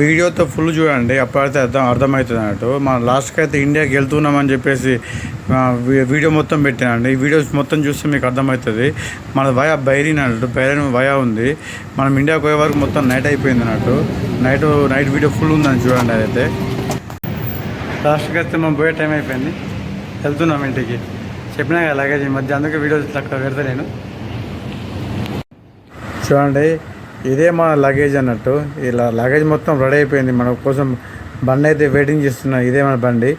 వీడియోతో ఫుల్ చూడండి అప్పుడైతే అర్థం అర్థమవుతుంది అన్నట్టు మనం లాస్ట్కి అయితే ఇండియాకి వెళ్తున్నామని చెప్పేసి వీడియో మొత్తం పెట్టానండి ఈ వీడియోస్ మొత్తం చూస్తే మీకు అర్థమవుతుంది. మన వయా బైరీన్ అన్నట్టు బైరీన్ వయా ఉంది. మనం ఇండియాకి పోయే వరకు మొత్తం నైట్ అయిపోయింది అన్నట్టు. నైట్ నైట్ వీడియో ఫుల్ ఉందని చూడండి అదైతే. లాస్ట్కి అయితే మనం పోయే టైం అయిపోయింది. వెళ్తున్నాం ఇంటికి. చెప్పినా కదా లగేజ్ ఈ మధ్య అందుకే వీడియోస్ తక్కువ పెడతా నేను. చూడండి ఇదే మన లగేజ్ అన్నట్టు. ఇలా లగేజ్ మొత్తం రెడీ అయిపోయింది. మన కోసం బండి అయితే వెయిటింగ్ చేస్తున్నా ఇదే మన బండి.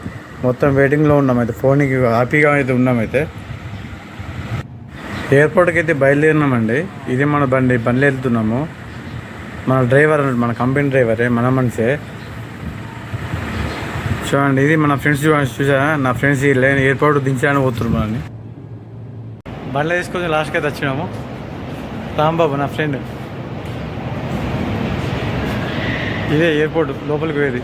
మొత్తం వెయిటింగ్లో ఉన్నాం అయితే. ఫోన్కి హ్యాపీగా అయితే ఉన్నామైతే ఎయిర్పోర్ట్కి అయితే బయలుదేరినామండి. ఇది మన బండి. బండి వెళ్తున్నాము. మన డ్రైవర్ అన్నట్టు మన కంపెనీ డ్రైవరే మన మనిషే. చూడండి ఇది మన ఫ్రెండ్స్ చూసా నా ఫ్రెండ్స్ లేని ఎయిర్పోర్ట్ దించడానికి పోతున్నారు మనల్ని. బండ్లో తీసుకొని లాస్ట్కి అయితే వచ్చినాము. రాంబాబు నా ఫ్రెండ్ ఇదే ఎయిర్పోర్ట్ లోపలికి పోయేది.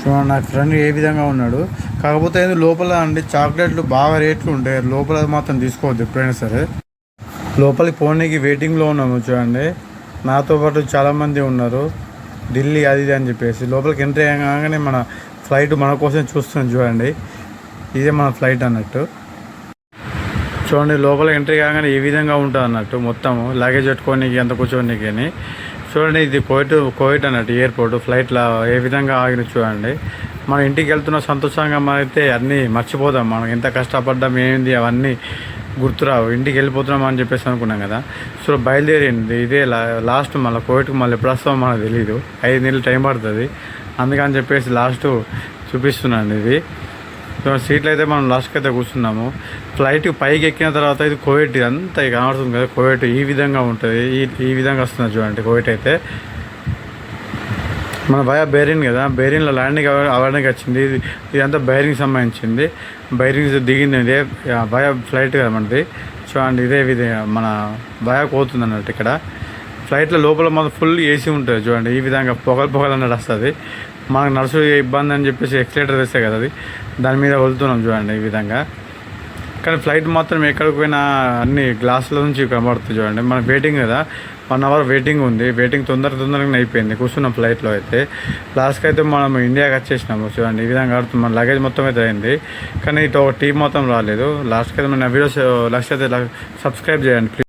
చూడండి నా ఫ్రెండ్ ఏ విధంగా ఉన్నాడు. కాకపోతే లోపల అండి చాక్లెట్లు బాగా రేట్లు ఉంటాయి. లోపల మాత్రం తీసుకోవద్దు ఎప్పుడైనా సరే. లోపలికి పోనీకి వెయిటింగ్లో ఉన్నాము చూడండి. నాతో పాటు చాలామంది ఉన్నారు. ఢిల్లీ అది ఇది అని చెప్పేసి. లోపలికి ఎంట్రీ అయ్యాగానే మన ఫ్లైట్ మన కోసం చూస్తున్నాం చూడండి. ఇదే మన ఫ్లైట్ అన్నట్టు. చూడండి లోపల ఎంట్రీ కాగానే ఈ విధంగా ఉంటుంది అన్నట్టు మొత్తము లగేజ్ పెట్టుకోనికి ఎంత కూర్చోనికి అని. చూడండి ఇది కోయిట్ కోయిట్ అన్నట్టు ఎయిర్పోర్ట్ ఫ్లైట్లో ఏ విధంగా ఆగిన చూడండి. మన ఇంటికి వెళ్తున్న సంతోషంగా అయితే అన్నీ మర్చిపోదాం మనం ఎంత కష్టపడ్డాం ఏంది అవన్నీ గుర్తురావు. ఇంటికి వెళ్ళిపోతున్నాం అని చెప్పేసి అనుకున్నాం కదా. సో బయలుదేరింది. ఇదే లా లాస్ట్ మళ్ళీ కోవిడ్కి మళ్ళీ ఎప్పుడు వస్తామో మనకు తెలియదు ఐదు నెలలు టైం పడుతుంది. అందుకని చెప్పేసి లాస్ట్ చూపిస్తున్నాను ఇది. సీట్లు అయితే మనం లాస్ట్కి అయితే కూర్చున్నాము. ఫ్లైట్ పైకి ఎక్కిన తర్వాత ఇది కోవిడ్ అంతా కనబడుతుంది కదా కోవిడ్ ఈ విధంగా ఉంటుంది ఈ ఈ విధంగా వస్తుంది చూడండి కోవిడ్ అయితే. మన భయ బేరిన్ కదా బెరిన్లో ల్యాండింగ్ అవ- అవ్వడానికి వచ్చింది. ఇది ఇదంతా బైరింగ్ సంబంధించింది. బైరింగ్ దిగింది ఇదే భయ ఫ్లైట్ కదా మనది. చూడండి ఇదే విధంగా మన భయ పోతుంది అన్నట్టు ఇక్కడ. ఫ్లైట్లో లోపల మాత్రం ఫుల్ ఏసీ ఉంటుంది చూడండి ఈ విధంగా పొగలు పొగలు అన్నట్టు వస్తుంది. మనకు నర్సు ఇబ్బంది అని చెప్పేసి ఎక్సలేటర్ వేస్తే కదా అది. దాని మీద వెళ్తున్నాం చూడండి ఈ విధంగా. కానీ ఫ్లైట్ మాత్రం ఎక్కడికి పోయినా అన్ని గ్లాసుల నుంచి కనబడుతుంది చూడండి. మన వెయిటింగ్ కదా. వన్ అవర్ వెయిటింగ్ ఉంది. వెయిటింగ్ తొందర తొందరగా అయిపోయింది. కూర్చున్నాం ఫ్లైట్లో అయితే. లాస్ట్కి అయితే మనం ఇండియాకి వచ్చేసినాము చూడండి. ఈ విధంగా ఆడుతుంది మన లగేజ్ మొత్తం అయితే అయింది. కానీ ఇటు ఒక టీం మొత్తం రాలేదు. లాస్ట్కి అయితే మన వీడియోస్ లక్ష్య అయితే సబ్స్క్రైబ్ చేయండి